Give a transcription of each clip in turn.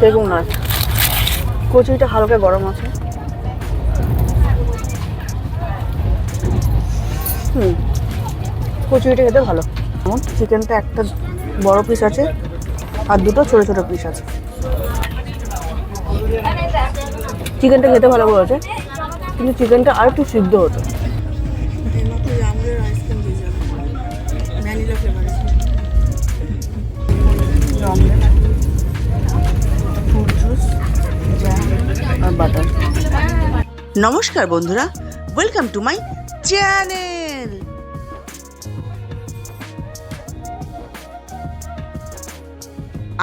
বেগুন নয় কচুরিটা হালকা গরম আছে। হুম কচুরিটা খেতে ভালো। যেমন চিকেনটা একটা বড় পিস আছে আর দুটো ছোট ছোট পিস আছে। চিকেনটা খেতে ভালো বলেছে কিন্তু চিকেনটা আর একটু সিদ্ধ হতো। ফ্রুট নমস্কার বন্ধুরা ওয়েলকাম টু মাই চ্যানেল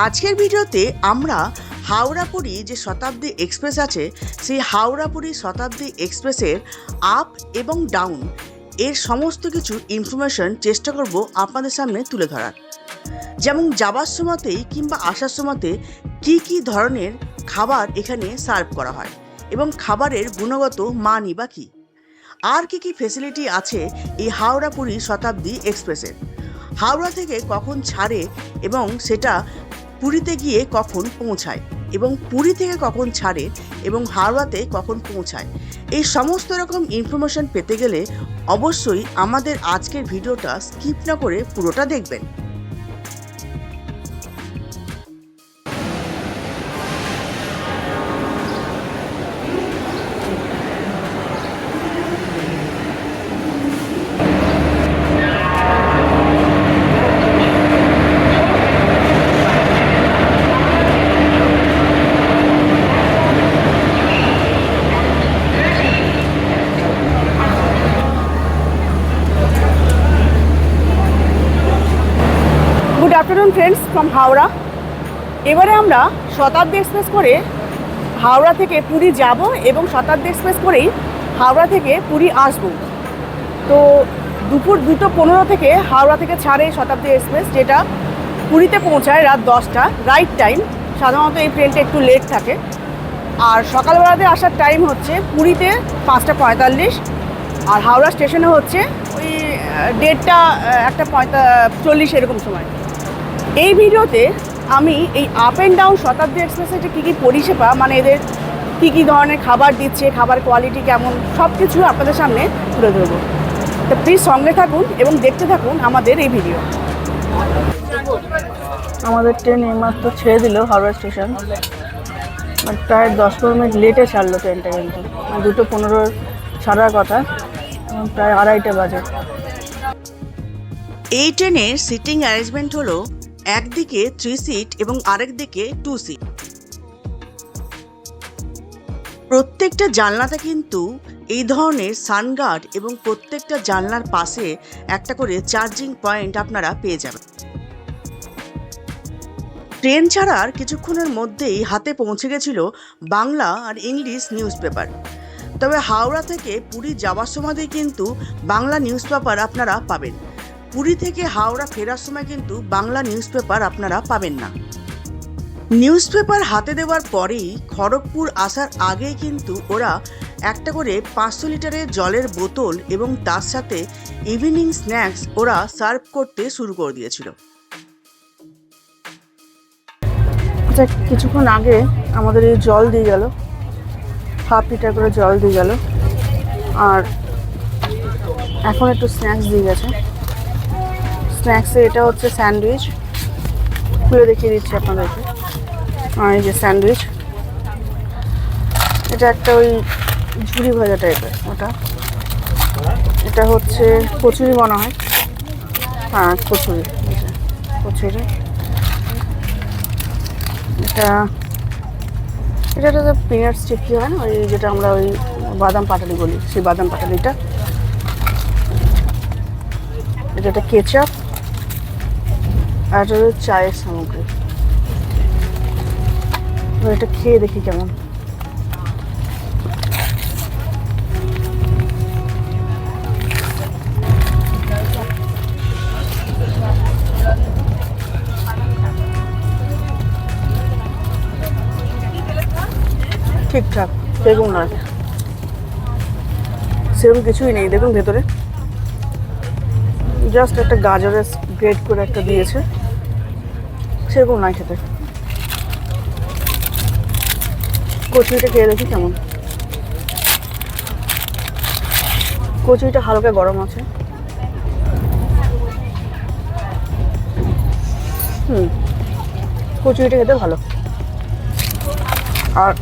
আজকের ভিডিওতে আমরা হাওড়াপুরি যে শতাব্দী এক্সপ্রেস আছে, সেই হাওড়াপুরি শতাব্দী এক্সপ্রেসের আপ এবং ডাউন এর সমস্ত কিছু ইনফরমেশন চেষ্টা করব আপনাদের সামনে তুলে ধরার। যেমন যাবার সময়তেই কিংবা আসার সময়তে কি কি ধরনের খাবার এখানে সার্ভ করা হয় এবং খাবারের গুণগত মানই বা কী? আর কি কি ফেসিলিটি আছে এই হাওড়া পুরী শতাব্দী এক্সপ্রেসের? হাওড়া থেকে কখন ছাড়ে এবং সেটা পুরীতে গিয়ে কখন পৌঁছায় এবং পুরী থেকে কখন ছাড়ে এবং হাওড়াতে কখন পৌঁছায়? এই সমস্ত রকম ইনফরমেশন পেতে গেলে অবশ্যই আমাদের আজকের ভিডিওটা স্কিপ না করে পুরোটা দেখবেন। Afternoon friends from Howrah. এবারে আমরা শতাব্দী এক্সপ্রেস করে হাওড়া থেকে পুরী যাব এবং শতাব্দী এক্সপ্রেস করেই হাওড়া থেকে পুরী আসব। তো দুপুর দুটো পনেরো থেকে হাওড়া থেকে ছাড়ে শতাব্দী এক্সপ্রেস, যেটা পুরীতে পৌঁছায় রাত দশটা রাইট টাইম সাধারণত এই ট্রেনটা একটু লেট থাকে। আর সকালবেলাতে আসার টাইম হচ্ছে পুরীতে পাঁচটা পঁয়তাল্লিশ, আর হাওড়া স্টেশনে হচ্ছে ওই দেড়টা একটা পঁয়তা, চল্লিশ এরকম সময়। এই ভিডিওতে আমি এই আপ অ্যান্ড ডাউন শতাব্দী এক্সপ্রেসের যে কী কী পরিষেবা মানে এদের কী কী ধরনের খাবার দিচ্ছে খাবার কোয়ালিটি কেমন সব কিছু আপনাদের সামনে তুলে ধরবো। তো প্লিজ সঙ্গে থাকুন এবং দেখতে থাকুন আমাদের এই ভিডিও আমাদের ট্রেন এইমাত্র ছেড়ে দিল হাওড়া স্টেশন মানে প্রায় দশ পনেরো মিনিট লেটে ছাড়লো ট্রেনটা কিন্তু। মানে দুটো পনেরো ছাড়ার কথা প্রায় আড়াইটে বাজে। এই ট্রেনের সিটিং অ্যারেঞ্জমেন্ট হলো একদিকে থ্রি সিট এবং আরেক দিকে টু সিট প্রত্যেকটা জানলাতে কিন্তু এই ধরনের সানগার্ড এবং প্রত্যেকটা জানলার পাশে একটা করে চার্জিং পয়েন্ট আপনারা পেয়ে যাবেন। ট্রেন ছাড়ার কিছুক্ষণের মধ্যেই হাতে পৌঁছে গেছিল বাংলা আর ইংলিশ নিউজ পেপার তবে হাওড়া থেকে পুরী যাওয়ার সময়তেই কিন্তু বাংলা নিউজ পেপার আপনারা পাবেন। পুরী থেকে হাওড়া ফেরার সময় কিন্তু বাংলা নিউজ পেপার আপনারা পাবেন না। নিউজ পেপার হাতে দেওয়ার পরেই খড়গপুর আসার আগেই কিন্তু ওরা একটা করে পাঁচশো লিটারের জলের বোতল এবং তার সাথে ইভিনিং স্ন্যাক্স ওরা সার্ভ করতে শুরু করে দিয়েছিল। আচ্ছা কিছুক্ষণ আগে আমাদের এই জল দিয়ে গেল। হাফ লিটার করে জল দিয়ে গেল। আর এখন একটু স্ন্যাক্স দিয়ে গেছে। স্ন্যাক্সে এটা হচ্ছে স্যান্ডউইচ। খুলে দেখিয়ে দিচ্ছি আপনাদেরকে। এই যে স্যান্ডউইচ। এটা একটা ওই ঝুড়ি ভাজা টাইপের ওটা। এটা হচ্ছে কচুরি মনে হয়। হ্যাঁ কচুরি। কচুরি। এটা এটা তো পিনাট স্টিক কি হয় না? ওই যেটা আমরা ওই বাদাম পাটালি বলি, সেই বাদাম পাটালিটা। এটা একটা কেচাপ আর হলো চায়ের সামগ্রী। এটা খেয়ে দেখি কেমন। ঠিকঠাক বেগুন নয়। সেরকম কিছুই নেই, দেখুন ভেতরে। জাস্ট একটা গাজরের গ্রেড করে একটা দিয়েছে। সেরকম নয় খেতে। কচুরিটা খেয়ে দেখি কেমন। কচুরিটা হালকা গরম আছে। হুম, কচুরিটা খেতে ভালো। আর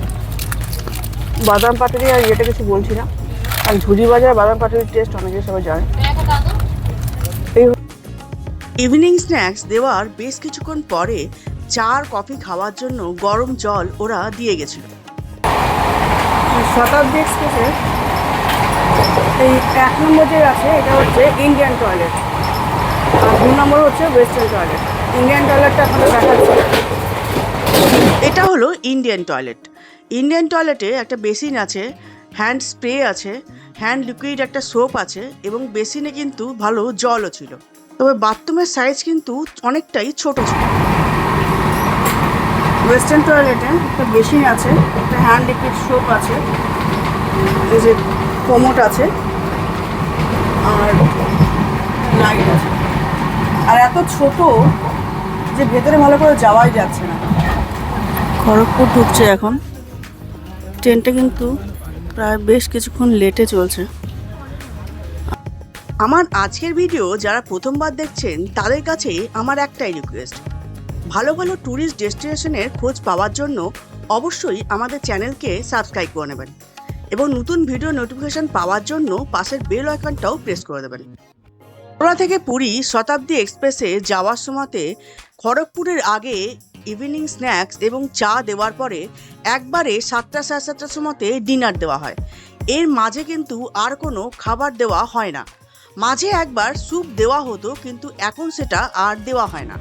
বাদাম পাটারি আর ইয়েটা কিছু বলছি না। আর ঝুড়ি বাজার, বাদাম পাটারির টেস্ট অনেকে সবাই জানে। ইভিনিং স্ন্যাক্স দেওয়ার বেশ কিছুক্ষণ পরে চার কফি খাওয়ার জন্য গরম জল ওরা দিয়ে গেছিল। শতাব্দী এক্সপ্রেসের এই এক নম্বর যে আছে এটা হচ্ছে ইন্ডিয়ান টয়লেট আর দু নম্বর হচ্ছে ওয়েস্টার্ন টয়লেট ইন্ডিয়ান টয়লেটটা আপনাদের দেখাচ্ছি। এটা হলো ইন্ডিয়ান টয়লেট ইন্ডিয়ান টয়লেটে একটা বেসিন আছে হ্যান্ড স্প্রে আছে হ্যান্ড লিকুইড একটা সোপ আছে এবং বেসিনে কিন্তু ভালো জলও ছিল। তবে বাথরুমের সাইজ কিন্তু অনেকটাই ছোট ছিল। ওয়েস্টার্ন টয়লেটে একটা বেসিন আছে, একটা হ্যান্ড লিকুইড সোপ আছে, এই যে কোমোট আছে, আর লাইট আছে। আর এত ছোট যে ভেতরে ভালো করে যাওয়াই যাচ্ছে না। খড়গপুর ঢুকছে এখন। ট্রেনটা কিন্তু প্রায় বেশ কিছুক্ষণ লেটে চলছে। আমার আজকের ভিডিও যারা প্রথমবার দেখছেন, তাদের কাছে আমার একটাই রিকোয়েস্ট ভালো ভালো ট্যুরিস্ট ডেস্টিনেশনের খোঁজ পাওয়ার জন্য অবশ্যই আমাদের চ্যানেলকে সাবস্ক্রাইব করে নেবেন এবং নতুন ভিডিও নোটিফিকেশন পাওয়ার জন্য পাশের বেল আইকনটাও প্রেস করে দেবেন। হাওড়া থেকে পুরী শতাব্দী এক্সপ্রেসে যাওয়ার সময়তে খড়গপুরের আগে ইভিনিং স্ন্যাক্স এবং চা দেওয়ার পরে একবারে সাতটা সাড়ে সাতটার সময়তে ডিনার দেওয়া হয়। এর মাঝে কিন্তু আর কোনো খাবার দেওয়া হয় না। মাঝে একবার স্যুপ দেওয়া হতো, কিন্তু এখন সেটা আর দেওয়া হয় না।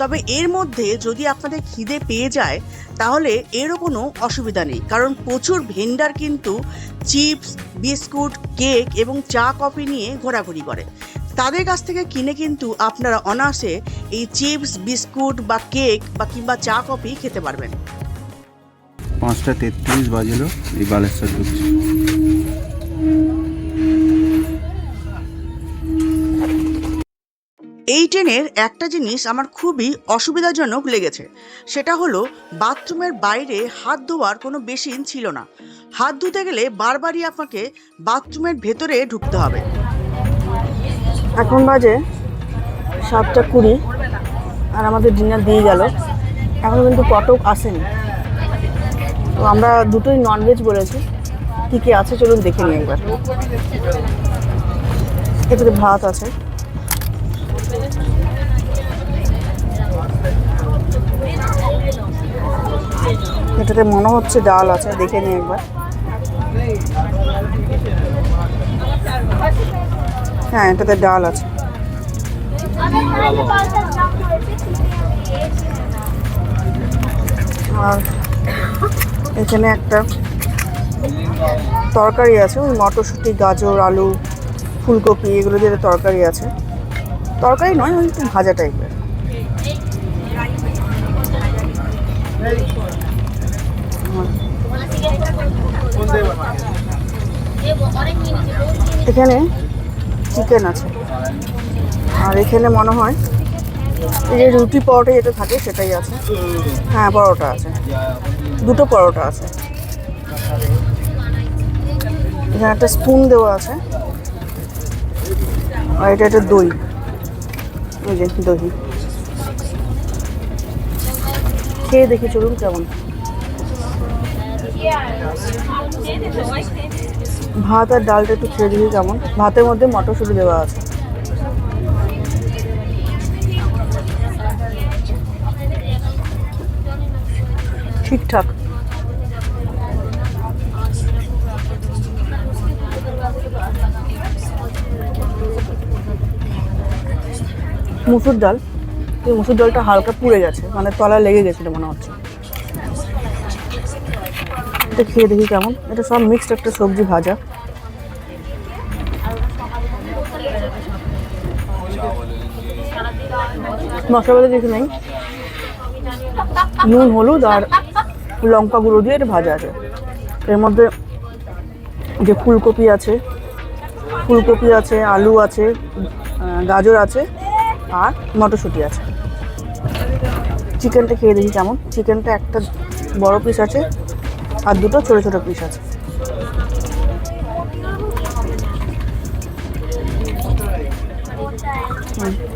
তবে এর মধ্যে যদি আপনাদের খিদে পেয়ে যায়, তাহলে এরও কোনো অসুবিধা নেই। কারণ প্রচুর ভেন্ডার কিন্তু চিপস, বিস্কুট, কেক এবং চা, কফি নিয়ে ঘোরাঘুরি করে। তাদের কাছ থেকে কিনে কিন্তু আপনারা অনায়াসে এই চিপস, বিস্কুট বা কেক বা কিংবা চা, কফি খেতে পারবেন। পাঁচটা তেত্রিশ বাজলো, এই বালেশ্বর এই ট্রেনের একটা জিনিস আমার খুবই অসুবিধাজনক লেগেছে। সেটা হলো, বাথরুমের বাইরে হাত ধোয়ার কোনো বেসিন ছিল না। হাত ধুতে গেলে বারবারই আপনাকে বাথরুমের ভেতরে ঢুকতে হবে। এখন বাজে সাতটা কুড়ি, আর আমাদের ডিনার দিয়ে গেল। এখনও কিন্তু কটক আসেনি। তো আমরা দুটোই ননভেজ বলেছি। কী কী আছে চলুন দেখে নিই একবার। এটাতে ভাত আছে। এটাতে মনে হচ্ছে ডাল আছে, দেখে নিই একবার। হ্যাঁ এটাতে ডাল আছে। আর এখানে একটা তরকারি আছে, ওই মটরশুঁটি, গাজর, আলু, ফুলকপি, এগুলো দিয়ে তরকারি আছে। তরকারি নয়, ওই একটু ভাজা টাইপের এখানে চিকেন আছে। আর এখানে মনে হয় এই যে রুটি পরোটা যেটা থাকে সেটাই আছে। হ্যাঁ পরোটা আছে। দুটো পরোটা আছে। এখানে একটা স্পুন দেওয়া আছে। আর এটা একটা দই। ওই যে দহি খেয়ে দেখি চলুন কেমন। ভাত আর ডালটা একটু খেয়ে দেখি কেমন? ভাতের মধ্যে মটরশুঁটি দেওয়া আছে। ঠিকঠাক। মুসুর ডাল। এই মুসুর ডালটা হালকা পুড়ে গেছে মানে তলা লেগে গেছিল মনে হচ্ছে। এটা খেয়ে দেখি কেমন। এটা সব মিক্সড একটা সবজি ভাজা। মশলা কিছু নেই। নুন, হলুদ আর লঙ্কা গুঁড়ো দিয়ে এটা ভাজা আছে। এর মধ্যে যে ফুলকপি আছে ফুলকপি আছে, আলু আছে গাজর আছে আর মটরশুঁটি আছে। চিকেনটা খেয়ে দেখি কেমন। চিকেনটা একটা বড় পিস আছে। আর দুটো ছোট ছোট পিস আছে।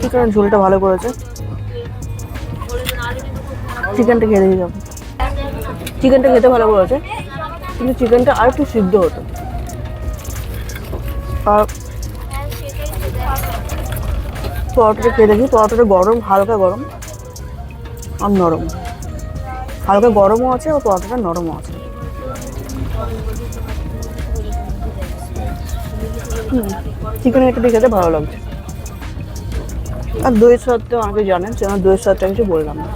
চিকেনের ঝোলটা ভালো করেছে। চিকেনটা খেয়ে দিয়ে যাব। চিকেনটা খেতে ভালো করেছে, কিন্তু চিকেনটা আর একটু সিদ্ধ হতো। আর পরোটাটা খেয়ে দেখি, পরোটাটা গরম, হালকা গরম আর নরম। হালকা গরমও আছে, আর পরোটাটা নরমও আছে। চিকেনের একটা খেতে ভালো লাগছে। আর দইয়ের স্বাদ তো আমাকে জানেন সেজন্য দইয়ের স্বাদটা কিছু বললাম না।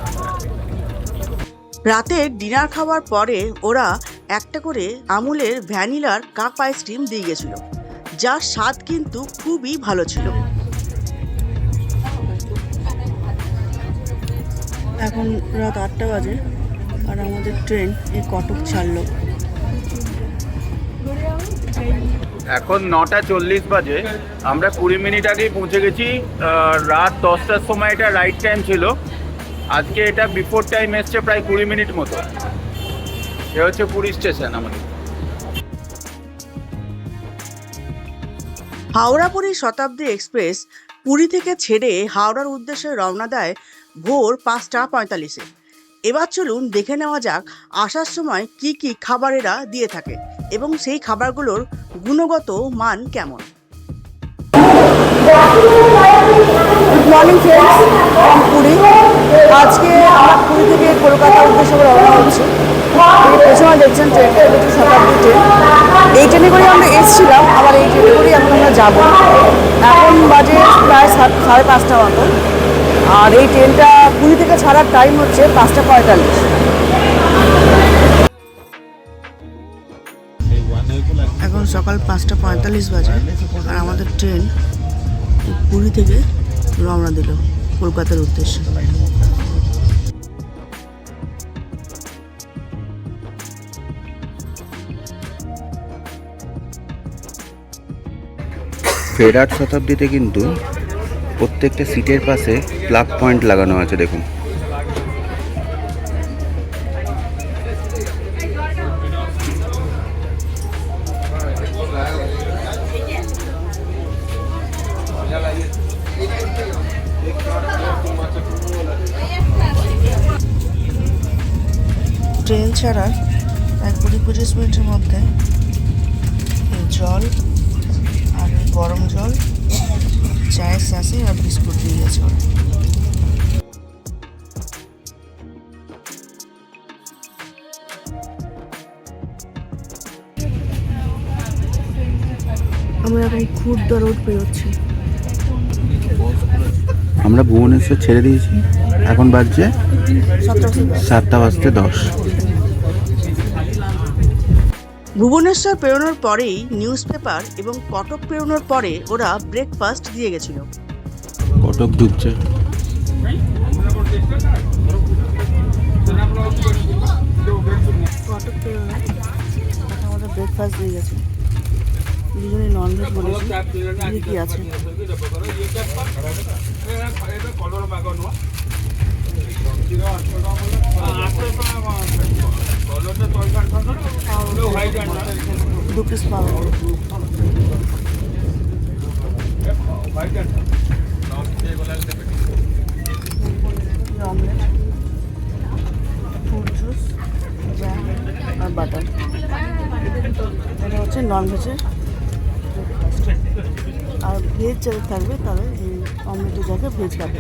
রাতে ডিনার খাওয়ার পরে ওরা একটা করে আমুলের ভ্যানিলার কাপ আইসক্রিম দিয়ে গেছিল। যার স্বাদ কিন্তু খুবই ভালো ছিল। এখন রাত আটটা বাজে আর আমাদের ট্রেন এই কটক ছাড়লো। এখন নটা চল্লিশ বাজে। আমরা কুড়ি মিনিট আগেই পৌঁছে গেছি। রাত দশটার সময় এটা রাইট টাইম ছিল। আজকে এটা বিফোর টাইম এসছে প্রায় কুড়ি মিনিট মতো। এ হচ্ছে পুরী স্টেশন আমাদের। হাওড়া পুরী শতাব্দী এক্সপ্রেস পুরী থেকে ছেড়ে হাওড়ার উদ্দেশ্যে রওনা দেয় ভোর পাঁচটা পঁয়তাল্লিশে। এবার চলুন দেখে নেওয়া যাক আসার সময় কি কি খাবারেরা দিয়ে থাকে। এবং সেই খাবারগুলোর গুণগত মান কেমন? Good morning friends Puri. আজকে আমরা পুরী থেকে কলকাতার উদ্দেশ্যে রওনা হচ্ছি। পেছনে দেখছেন ট্রেনটা হচ্ছে শতাব্দী ট্রেন। এই ট্রেনে করে আমরা এসেছিলাম, আবার এই ট্রেনে করেই এখন আমরা যাব। এখন বাজে প্রায় সাত, সাড়ে পাঁচটা মতো আর এই ট্রেনটা পুরী থেকে ছাড়ার টাইম হচ্ছে পাঁচটা পঁয়তাল্লিশ। সকাল পাঁচটা পঁয়তাল্লিশ বাজে আর আমাদের ট্রেন পুরী থেকে রওনা দিল কলকাতার উদ্দেশ্যে। ফেরার শতাব্দীতে কিন্তু প্রত্যেকটা সিটের পাশে প্লাগ পয়েন্ট লাগানো আছে, দেখুন। ট্রেন ছাড়ার এক কুড়ি পঁচিশ মিনিটের মধ্যে এই জল আর এই গরম জল চায়ের শাঁসে আর বিস্কুট দিয়ে গেছে ওরা। আমরা এখন খুর্দা রোড পেরোচ্ছি আমরা ভুবনেশ্বর ছেড়ে দিয়েছি। এখন বাজছে সাতটা বাজতে দশ। ভুবনেশ্বর পেরোনোর পরেই নিউজ পেপার এবং কটক পেরোনোর পরে ওরা ব্রেকফাস্ট দিয়ে গেছিল। কটক ঢুকছে। কটক আমাদের ব্রেকফাস্ট দিয়ে গেছে। দুজনে ননভেজ বলেছি। কি আছে? দু পিস পাওয়া অমলেট ফ্রুট জুস জ্যাম আর বাটার এটা হচ্ছে নন ভেজের আর ভেজ যাদের থাকবে তাহলে এই অমলেটের জায়গায় ভেজ খাবে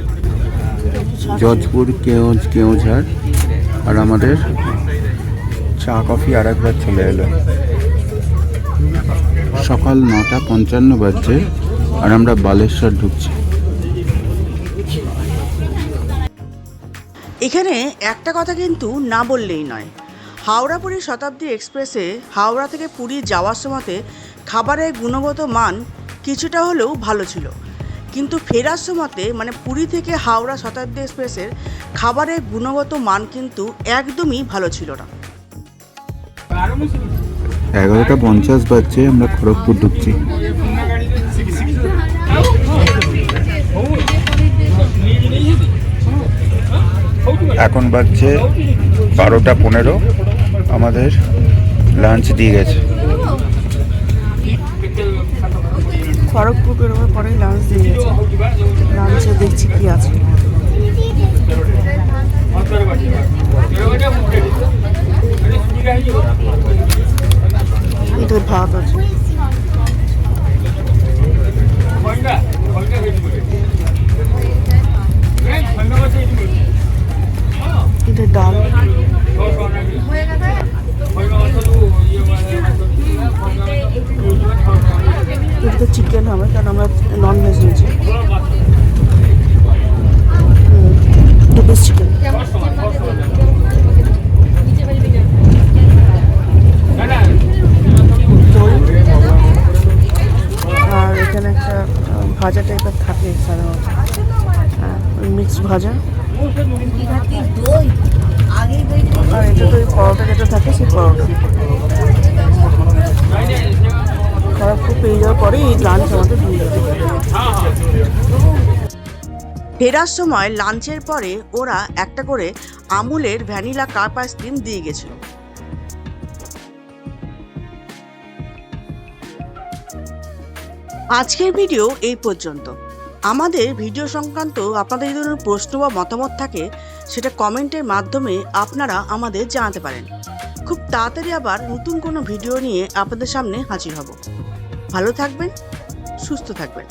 জজপুর কেওঁজ কেওঁঝাড় আর আমাদের চা কফি আর একবার চলে এলো। সকাল নটা পঞ্চান্ন বাজছে আর আমরা বালেশ্বর ঢুকছি। এখানে একটা কথা কিন্তু না বললেই নয়। হাওড়া পুরী শতাব্দী এক্সপ্রেসে হাওড়া থেকে পুরী যাওয়ার সময়তে খাবারের গুণগত মান কিছুটা হলেও ভালো ছিল। কিন্তু ফেরার সময়তে মানে পুরী থেকে হাওড়া শতাব্দী এক্সপ্রেসের খাবারের গুণগত মান কিন্তু একদমই ভালো ছিল না। এগারোটা পঞ্চাশ বাজছে, আমরা খড়গপুর ঢুকছি। এখন বাজছে বারোটা পনেরো, আমাদের লাঞ্চ দিয়ে গেছে। খড়গপুর বেরোবার পরেই লাঞ্চ দিয়ে গেছে। লাঞ্চে দেখছি কি আছে। এদের ভাত আছে। এদের ডাল। এটা তো চিকেন হবে, কারণ আমরা নন ভেজ নিয়েছি দু পিস চিকেন দই আর এখানে একটা ভাজা টাইপের থাকে সাধারণত। মিক্স ভাজা। ফেরার সময় লাঞ্চের পরে ওরা একটা করে আমুলের ভ্যানিলা কাপ আইসক্রিম দিয়ে গেছিল। আজকের ভিডিও এই পর্যন্ত। আমাদের ভিডিও সংক্রান্ত আপনাদের যদি প্রশ্ন বা মতামত থাকে সেটা কমেন্টের মাধ্যমে আপনারা আমাদের জানাতে পারেন। খুব তাড়াতাড়ি আবার নতুন কোনো ভিডিও নিয়ে আপনাদের সামনে হাজির হব। ভালো থাকবেন, সুস্থ থাকবেন।